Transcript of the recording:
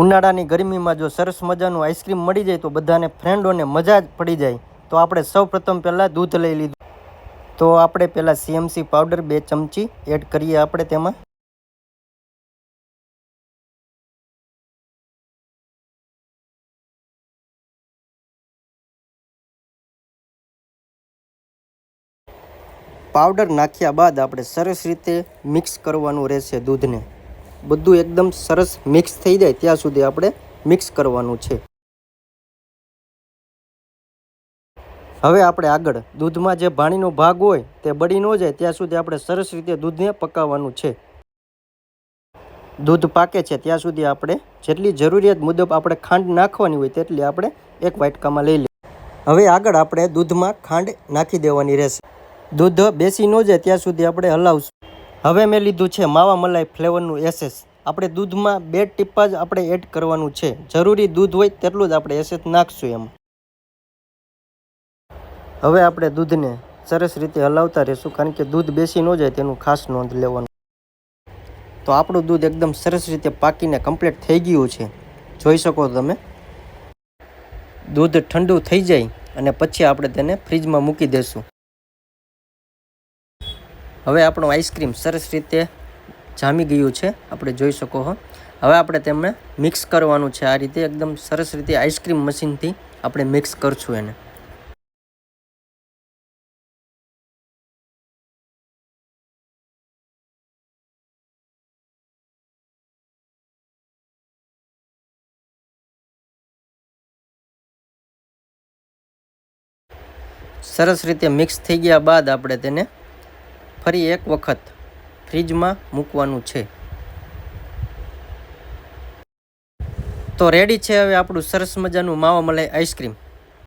ઉનાળાની ગરમીમાં જો સરસ મજાનું આઈસ્ક્રીમ મળી જાય તો બધાને ફ્રેન્ડોને મજા જ પડી જાય. તો આપણે સૌ પ્રથમ પહેલાં દૂધ લઈ લીધું. તો આપણે પહેલાં સીએમસી પાવડર બે ચમચી એડ કરીએ આપણે તેમાં. પાવડર નાખ્યા બાદ આપણે સરસ રીતે મિક્સ કરવાનું રહેશે દૂધને. બધું એકદમ સરસ મિક્સ થઈ જાય ત્યાં સુધી આપણે મિક્સ કરવાનું છે. હવે આપણે આગળ દૂધમાં જે ભાણીનો ભાગ હોય તે બળી ન જાય ત્યાં સુધી આપણે સરસ રીતે દૂધને પકાવવાનું છે. દૂધ પાકે છે ત્યાં સુધી આપણે જેટલી જરૂરિયાત મુજબ આપણે ખાંડ નાખવાની હોય તેટલી આપણે એક વાટકામાં લઈ લઈએ. હવે આગળ આપણે દૂધમાં ખાંડ નાખી દેવાની રહેશે. દૂધ બેસી ન જાય ત્યાં સુધી આપણે હલાવશું. હવે મેં લીધું છે માવા મલાઈ ફ્લેવરનું એસેસ. આપણે દૂધમાં બે ટીપા જ આપણે એડ કરવાનું છે. જરૂરી દૂધ હોય તેટલું જ આપણે એસેસ નાખશું એમ. હવે આપણે દૂધને સરસ રીતે હલાવતા રહેશું કારણ કે દૂધ બેસી ન જાય તેનું ખાસ નોંધ લેવાનું. તો આપણું દૂધ એકદમ સરસ રીતે પાકીને કમ્પ્લીટ થઈ ગયું છે. જોઈ શકો તમે? દૂધ ઠંડુ થઈ જાય અને પછી આપણે તેને ફ્રીજમાં મૂકી દેશું. હવે આપણું આઈસ્ક્રીમ સરસ રીતે જામી ગયું છે. આપણે જોઈ શકો હો. હવે આપણે તેમને મિક્સ કરવાનું છે. આ રીતે એકદમ સરસ રીતે આઈસ્ક્રીમ મશીનથી આપણે મિક્સ કરશું એને. સરસ રીતે મિક્સ થઈ ગયા બાદ આપણે તેને ફરી એક વખત ફ્રીજમાં મૂકવાનું છે. તો રેડી છે હવે આપણું સરસ મજાનું માવા મલાઈ આઈસ્ક્રીમ